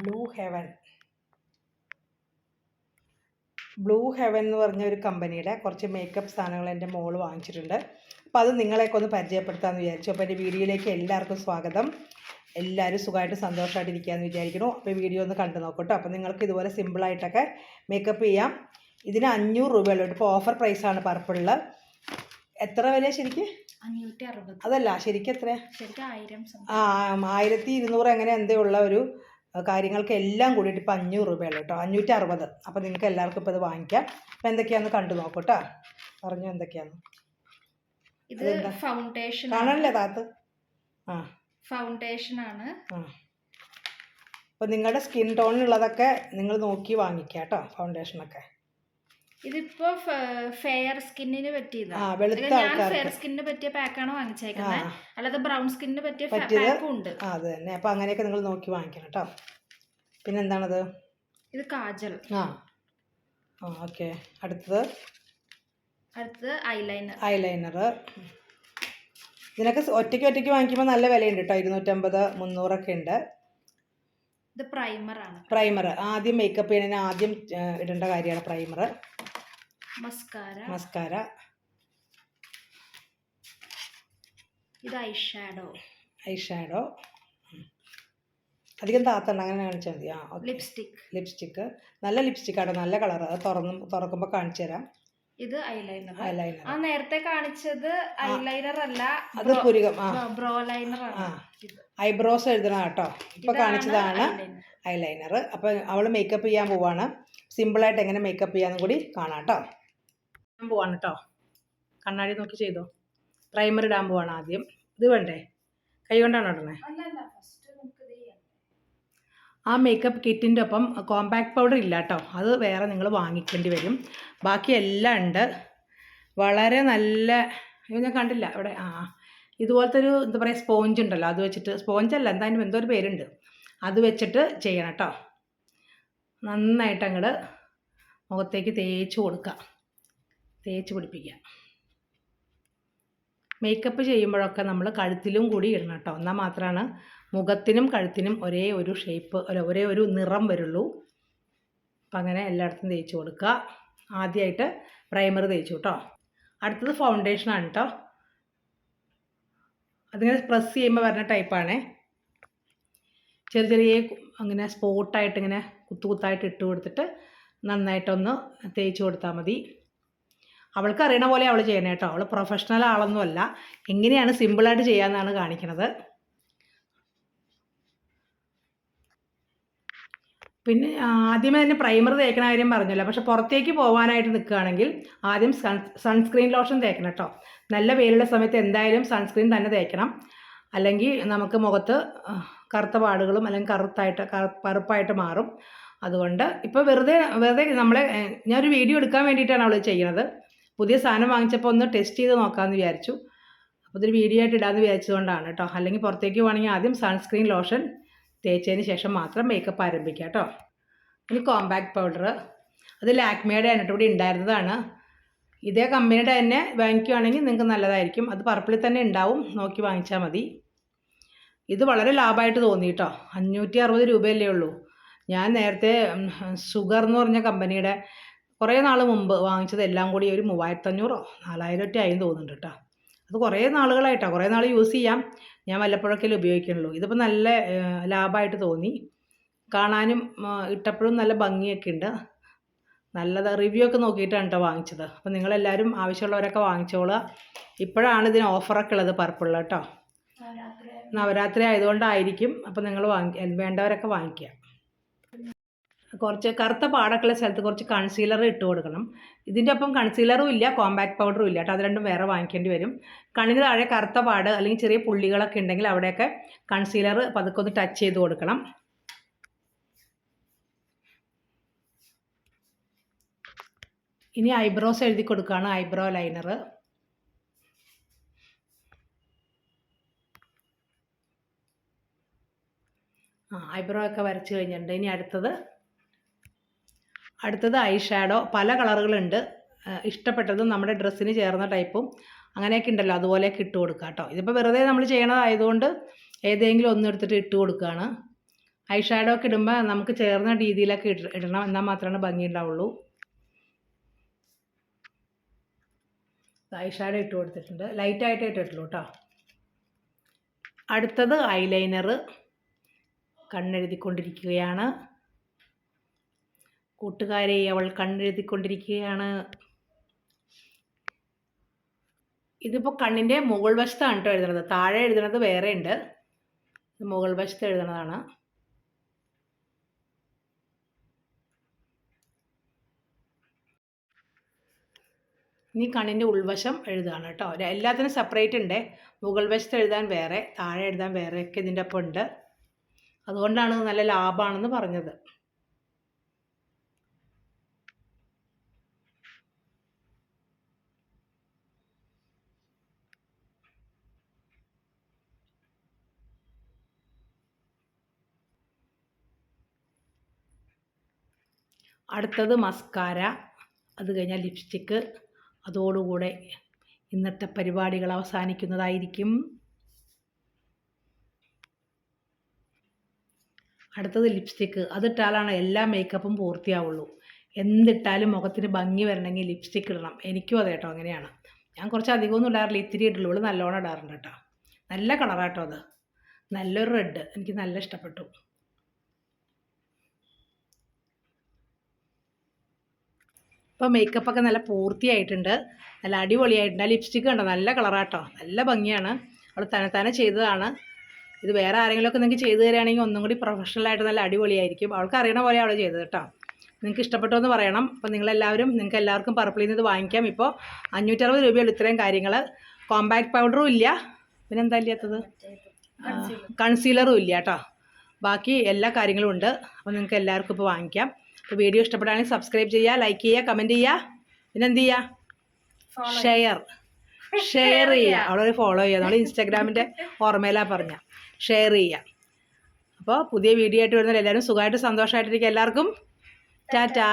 Blue heaven blue heaven എന്ന് പറഞ്ഞ ഒരു കമ്പനിയുടെ കുറച്ച് മേക്കപ്പ് സാധനങ്ങൾ എന്റെ മോൾ വാങ്ങിച്ചിട്ടുണ്ട്. അപ്പോൾ അത് നിങ്ങളെയൊക്കെ ഒന്ന് പരിചയപ്പെടുത്താമെന്ന് വിചാരിച്ചു. അപ്പോൾ എന്റെ വീഡിയോയിലേക്ക് എല്ലാവർക്കും സ്വാഗതം. എല്ലാവരും സുഖമായിട്ട് സന്തോഷമായിട്ട് ഇരിക്കുകയെന്ന് വിചാരിക്കുന്നു. അപ്പോൾ ഈ വീഡിയോ ഒന്ന് കണ്ടു നോക്കട്ടോ അപ്പോൾ നിങ്ങൾക്ക് ഇതുപോലെ സിമ്പിളായിട്ടൊക്കെ മേക്കപ്പ് ചെയ്യാം. ഇതിന് അഞ്ഞൂറ് രൂപയുള്ളൂ. ഇപ്പോൾ ഓഫർ പ്രൈസാണ് പർപ്പിളിൽ എത്ര വില ശരിക്ക്? അതല്ല ശരിക്കും സംതിങ്. ആ ആയിരത്തി ഇരുന്നൂറ് അങ്ങനെ എന്തേ ഉള്ള ഒരു കാര്യങ്ങൾക്ക് എല്ലാം കൂടിയിട്ട് ഇപ്പം അഞ്ഞൂറ് രൂപയുള്ളൂ കേട്ടോ. അഞ്ഞൂറ്റി അറുപത് അപ്പോൾ നിങ്ങൾക്ക് എല്ലാവർക്കും ഇപ്പോൾ ഇത് വാങ്ങിക്കാം. അപ്പോൾ എന്തൊക്കെയാണെന്ന് കണ്ടു നോക്കൂ കേട്ടോ പറഞ്ഞു എന്തൊക്കെയാന്ന്. ഇത് ഫൗണ്ടേഷൻ കാണാനല്ലേ താത്ത്? ആ. ഫൗണ്ടേഷൻ ആണ്. ആ. അപ്പോൾ നിങ്ങളുടെ സ്കിൻ ടോണിനുള്ളതൊക്കെ നിങ്ങൾ നോക്കി വാങ്ങിക്കുക കേട്ടോ ഫൗണ്ടേഷനൊക്കെ ഇതിപ്പോ ഫെയർ സ്കിന്നിന് പറ്റിയതാണ് ഞാൻ ഫെയർ സ്കിന്നിന് പറ്റിയ പാക്കാണ് വാങ്ങിച്ചേക്കുന്നത് അല്ലാതെ ബ്രൗൺ സ്കിന്നിന് പറ്റിയ പാക്കും ഉണ്ട്. അത് തന്നെ. അപ്പൊ അങ്ങനെയൊക്കെ നിങ്ങൾ നോക്കി വാങ്ങിക്കണം കേട്ടോ പിന്നെ എന്താണത് ഇത് കാജൽ. ആ. ഓക്കെ. അടുത്തത്? അടുത്തത് ഐലൈനർ ഐലൈനർ ഇതിനൊക്കെ ഒറ്റയ്ക്ക് ഒറ്റയ്ക്ക് വാങ്ങിക്കുമ്പോൾ നല്ല വിലയുണ്ട് കേട്ടോ ഇരുന്നൂറ്റമ്പത് മുന്നൂറൊക്കെ ഉണ്ട്. ഇത് പ്രൈമർ ആണ്. പ്രൈമർ ആദ്യം മേക്കപ്പ് ചെയ്യണതിന് ആദ്യം ഇടേണ്ട കാര്യമാണ് പ്രൈമർ മസ്കാര. മസ്കാര. ഇത് ഐ ഷാഡോ. Eye shadow. അധികം താത്തണ്ട അങ്ങനെ കാണിച്ചാൽ മതി. ആ ലിപ്സ്റ്റിക്. ലിപ്സ്റ്റിക്ക് നല്ല ലിപ്സ്റ്റിക് ആട്ടോ നല്ല കളർ. അത് തുറന്ന് തുറക്കുമ്പോൾ കാണിച്ചു തരാം. ഇത് ഐലൈനർ. ഐലൈനർ. ആ നേരത്തെ കാണിച്ചത് ഐലൈനർ അല്ല അത് പുരികം. ആ. ബ്രോ ലൈനർ ആണ്. ഐബ്രോസ് എഴുതണം കേട്ടോ. ഇപ്പൊ കാണിച്ചതാണ് ഐലൈനർ. അപ്പൊ അവൾ മേക്കപ്പ് ചെയ്യാൻ പോവാണ്. സിമ്പിളായിട്ട് എങ്ങനെ മേക്കപ്പ് ചെയ്യാന്നും കൂടി കാണാം കേട്ടോ. ഞാൻ പോവാണ് കേട്ടോ കണ്ണാടി നോക്കി ചെയ്തോ. പ്രൈമർ ഇടാൻ പോവാണ് ആദ്യം. ഇത് വേണ്ടേ? കൈ കൊണ്ടാണ് ഇടണേ? ആ മേക്കപ്പ് കിറ്റിന്റെ ഒപ്പം കോമ്പാക്ട് പൗഡർ ഇല്ല കേട്ടോ അത് വേറെ നിങ്ങൾ വാങ്ങിക്കേണ്ടി വരും. ബാക്കി എല്ലാം ഉണ്ട്. വളരെ നല്ല അയ്യോ ഞാൻ കണ്ടില്ല. ഇവിടെ ആ ഇതുപോലത്തെ ഒരു എന്താ പറയുക സ്പോഞ്ച് ഉണ്ടല്ലോ. അത് വെച്ചിട്ട് സ്പോഞ്ച് അല്ല എന്തായാലും എന്തോ ഒരു പേരുണ്ട്. അത് വെച്ചിട്ട് ചെയ്യണം കേട്ടോ നന്നായിട്ട് അങ്ങോട്ട് മുഖത്തേക്ക് തേച്ച് കൊടുക്കുക തേച്ച് പിടിപ്പിക്കുക. മേക്കപ്പ് ചെയ്യുമ്പോഴൊക്കെ നമ്മൾ കഴുത്തിലും കൂടി ഇടണം കേട്ടോ. എന്നാൽ മാത്രമാണ് മുഖത്തിനും കഴുത്തിനും ഒരേ ഒരു ഷേപ്പ് ഒരേ ഒരു നിറം വരുള്ളൂ. അപ്പം അങ്ങനെ എല്ലായിടത്തും തേച്ച് കൊടുക്കുക. ആദ്യമായിട്ട് പ്രൈമർ തേച്ചു കേട്ടോ. അടുത്തത് ഫൗണ്ടേഷനാണ് കേട്ടോ. അതിങ്ങനെ പ്രസ് ചെയ്യുമ്പോൾ വരുന്ന ടൈപ്പാണേ ചെറിയ ചെറിയ അങ്ങനെ സ്പോട്ടായിട്ട് ഇങ്ങനെ കുത്തു കുത്തായിട്ട് ഇട്ട് കൊടുത്തിട്ട് നന്നായിട്ടൊന്ന് തേച്ച് കൊടുത്താൽ മതി. അവൾക്ക് അറിയണ പോലെ അവൾ ചെയ്യണേ കേട്ടോ. അവൾ പ്രൊഫഷണൽ ആളൊന്നുമല്ല. എങ്ങനെയാണ് സിമ്പിളായിട്ട് ചെയ്യാമെന്നാണ് കാണിക്കുന്നത് പിന്നെ ആദ്യമേ തന്നെ പ്രൈമർ തേക്കണ കാര്യം പറഞ്ഞല്ലോ. പക്ഷെ പുറത്തേക്ക് പോകാനായിട്ട് നിൽക്കുകയാണെങ്കിൽ ആദ്യം സൺ സൺസ്ക്രീൻ ലോഷൻ തേക്കണം കേട്ടോ. നല്ല വെയിലുള്ള സമയത്ത് എന്തായാലും സൺസ്ക്രീൻ തന്നെ തേക്കണം. അല്ലെങ്കിൽ നമുക്ക് മുഖത്ത് കറുത്ത പാടുകളും അല്ലെങ്കിൽ കറുത്തായിട്ട് കറു- കറുപ്പായിട്ട് മാറും. അതുകൊണ്ട് ഇപ്പോൾ വെറുതെ വെറുതെ നമ്മളെ ഞാനൊരു വീഡിയോ എടുക്കാൻ വേണ്ടിയിട്ടാണ് അവൾ ചെയ്യുന്നത് പുതിയ സാധനം വാങ്ങിച്ചപ്പോൾ ഒന്ന് ടെസ്റ്റ് ചെയ്ത് നോക്കാമെന്ന് വിചാരിച്ചു. അപ്പോൾ ഇതൊരു വീഡിയോ ആയിട്ട് ഇടാമെന്ന് വിചാരിച്ചതുകൊണ്ടാണ് കേട്ടോ അല്ലെങ്കിൽ പുറത്തേക്ക് പോകണമെങ്കിൽ ആദ്യം സൺസ്ക്രീൻ ലോഷൻ തേച്ചതിന് ശേഷം മാത്രം മേക്കപ്പ് ആരംഭിക്കുക കേട്ടോ ഇനി കോമ്പാക്ട് പൗഡർ അത് ലാക്മേയുടെ ആണ് ഇവിടെ ഉണ്ടായിരുന്നതാണ്. ഇതേ കമ്പനിയുടെ തന്നെ വാങ്ങിക്കുകയാണെങ്കിൽ നിങ്ങൾക്ക് നല്ലതായിരിക്കും. അത് പർപ്പിളിൽ തന്നെ ഉണ്ടാവും. നോക്കി വാങ്ങിച്ചാൽ മതി. ഇത് വളരെ ലാഭമായിട്ട് തോന്നി കേട്ടോ അഞ്ഞൂറ്റി അറുപത് രൂപയല്ലേ ഉള്ളൂ. ഞാൻ നേരത്തെ ഷുഗർ എന്ന് പറഞ്ഞ കമ്പനിയുടെ കുറേ നാൾ മുമ്പ് വാങ്ങിച്ചത് എല്ലാം കൂടി ഒരു മൂവായിരത്തഞ്ഞൂറോ നാലായിരം ഒറ്റ ആയി തോന്നുന്നുണ്ട് കേട്ടോ. അത് കുറേ നാളുകളായിട്ടാണ് കുറേ നാൾ യൂസ് ചെയ്യാം. ഞാൻ വല്ലപ്പോഴൊക്കെ ഉപയോഗിക്കണുള്ളൂ ഇതിപ്പോൾ നല്ല ലാഭമായിട്ട് തോന്നി. കാണാനും ഇട്ടപ്പോഴും നല്ല ഭംഗിയൊക്കെ ഉണ്ട്. നല്ലത്. റിവ്യൂ ഒക്കെ നോക്കിയിട്ടാണ് കേട്ടോ വാങ്ങിച്ചത്. അപ്പോൾ നിങ്ങളെല്ലാവരും ആവശ്യമുള്ളവരൊക്കെ വാങ്ങിച്ചോളുക. ഇപ്പോഴാണ് ഇതിന് ഓഫറൊക്കെ ഉള്ളത് പർപ്പിളിൽ കേട്ടോ. നവരാത്രി ആയതുകൊണ്ടായിരിക്കും. അപ്പോൾ നിങ്ങൾ വാങ്ങി വേണ്ടവരൊക്കെ വാങ്ങിക്കുക. കുറച്ച് കറുത്ത പാടൊക്കെയുള്ള സ്ഥലത്ത് കുറച്ച് കൺസീലർ ഇട്ട് കൊടുക്കണം. ഇതിന്റെ ഒപ്പം കൺസീലറും ഇല്ല കോമ്പാക്ട് പൗഡറും ഇല്ല കേട്ടോ. അത് രണ്ടും വേറെ വാങ്ങിക്കേണ്ടി വരും. കണ്ണിന് താഴെ കറുത്ത പാട് അല്ലെങ്കിൽ ചെറിയ പുള്ളികളൊക്കെ ഉണ്ടെങ്കിൽ അവിടെയൊക്കെ കൺസീലർ പതുക്കെ ഒന്ന് ടച്ച് ചെയ്ത് കൊടുക്കണം. ഇനി ഐബ്രോസ് എഴുതി കൊടുക്കുകയാണ് ഐബ്രോ ലൈനർ ആ ഐബ്രോ ഒക്കെ വരച്ച് കഴിഞ്ഞിട്ടുണ്ട്. ഇനി അടുത്തത് അടുത്തത് ഐ ഷാഡോ. പല കളറുകളുണ്ട്. ഇഷ്ടപ്പെട്ടതും നമ്മുടെ ഡ്രസ്സിന് ചേർന്ന ടൈപ്പും അങ്ങനെയൊക്കെ ഉണ്ടല്ലോ. അതുപോലെയൊക്കെ ഇട്ട് കൊടുക്കുക കേട്ടോ. ഇതിപ്പോൾ വെറുതെ നമ്മൾ ചെയ്യണതായതുകൊണ്ട് ഏതെങ്കിലും ഒന്നെടുത്തിട്ട് ഇട്ട് കൊടുക്കുകയാണ്. ഐ ഷാഡോ ഒക്കെ ഇടുമ്പോൾ നമുക്ക് ചേർന്ന രീതിയിലൊക്കെ ഇട ഇടണം. എന്നാൽ മാത്രമാണ് ഭംഗി ഉണ്ടാവുള്ളൂ ഐ ഷാഡോ ഇട്ട് കൊടുത്തിട്ടുണ്ട്. ലൈറ്റായിട്ട് ഇട്ടിട്ടുള്ളൂ കേട്ടോ. അടുത്തത് ഐലൈനർ കണ്ണെഴുതിക്കൊണ്ടിരിക്കുകയാണ്. കൂട്ടുകാരെ അവൾ കണ്ണെഴുതിക്കൊണ്ടിരിക്കുകയാണ്. ഇതിപ്പോൾ കണ്ണിന്റെ മുകൾ വശത്താണ് കേട്ടോ എഴുതുന്നത്. താഴെ എഴുതുന്നത് വേറെ ഉണ്ട് മുകൾ വശത്ത് എഴുതുന്നതാണ്. ഇനി കണ്ണിന്റെ ഉൾവശം എഴുതുകയാണ് കേട്ടോ എല്ലാത്തിനും സെപ്പറേറ്റ് ഉണ്ട്. മുകൾ വശത്ത് എഴുതാൻ വേറെ താഴെ എഴുതാൻ വേറെ ഒക്കെ ഇതിന്റെ ഒപ്പം ഉണ്ട് അതുകൊണ്ടാണ് നല്ല ലാഭമാണെന്ന് പറഞ്ഞത്. അടുത്തത് മസ്കാര അത് കഴിഞ്ഞാൽ ലിപ്സ്റ്റിക്ക് അതോടുകൂടെ ഇന്നത്തെ പരിപാടികൾ അവസാനിക്കുന്നതായിരിക്കും. അടുത്തത് ലിപ്സ്റ്റിക്ക് അതിട്ടാലാണ് എല്ലാ മേക്കപ്പും പൂർത്തിയാവുള്ളൂ. എന്തിട്ടാലും മുഖത്തിന് ഭംഗി വരണമെങ്കിൽ ലിപ്സ്റ്റിക്ക് ഇടണം. എനിക്കും അതെ കേട്ടോ അങ്ങനെയാണ്. ഞാൻ കുറച്ച് അധികമൊന്നും ഇടാറില്ല. ഇത്തിരി ഇടുള്ളൂ ഇവിടെ നല്ലോണം ഇടാറുണ്ട് കേട്ടോ. നല്ല കളറാട്ടോ അത്. നല്ലൊരു റെഡ് എനിക്ക് നല്ല ഇഷ്ടപ്പെട്ടു. ഇപ്പോൾ മേക്കപ്പൊക്കെ നല്ല പൂർത്തിയായിട്ടുണ്ട്. നല്ല അടിപൊളിയായിട്ടുണ്ട്. ആ ലിപ്സ്റ്റിക്ക് കണ്ടോ? നല്ല കളറാട്ടോ നല്ല ഭംഗിയാണ്. അവൾ തന്നെ ചെയ്തതാണ്. ഇത് വേറെ ആരെങ്കിലുമൊക്കെ നിങ്ങൾക്ക് ചെയ്തു തരികയാണെങ്കിൽ ഒന്നും കൂടി പ്രൊഫഷണലായിട്ട് നല്ല അടിപൊളിയായിരിക്കും. അവൾക്ക് അറിയണ പോലെ അവൾ ചെയ്തത് കേട്ടോ നിങ്ങൾക്ക് ഇഷ്ടപ്പെട്ടോ എന്ന് പറയണം. അപ്പോൾ നിങ്ങളെല്ലാവരും നിങ്ങൾക്ക് എല്ലാവർക്കും പർപ്പിളിൽ നിന്ന് ഇത് വാങ്ങിക്കാം. ഇപ്പോൾ അഞ്ഞൂറ്ററുപത് രൂപയുള്ള ഇത്രയും കാര്യങ്ങൾ കോമ്പാക്ട് പൗഡറും ഇല്ല. പിന്നെന്താ ഇല്ലാത്തത്? കൺസീലറും ഇല്ല കേട്ടോ ബാക്കി എല്ലാ കാര്യങ്ങളും ഉണ്ട്. അപ്പോൾ നിങ്ങൾക്ക് എല്ലാവർക്കും ഇപ്പോൾ വാങ്ങിക്കാം. അപ്പോൾ വീഡിയോ ഇഷ്ടപ്പെടുകയാണെങ്കിൽ സബ്സ്ക്രൈബ് ചെയ്യുക ലൈക്ക് ചെയ്യുക കമന്റ് ചെയ്യുക. പിന്നെ എന്ത് ചെയ്യുക? ഷെയർ ഷെയർ ചെയ്യുക. അവളൊരു ഫോളോ ചെയ്യുക. നമ്മൾ ഇൻസ്റ്റാഗ്രാമിന്റെ ഓർമ്മയിലാണ് പറഞ്ഞ. ഷെയർ ചെയ്യുക. അപ്പോൾ പുതിയ വീഡിയോ ആയിട്ട് വരുന്ന എല്ലാവരും സുഖമായിട്ട് സന്തോഷമായിട്ടിരിക്കുക എല്ലാവർക്കും. ടാറ്റാ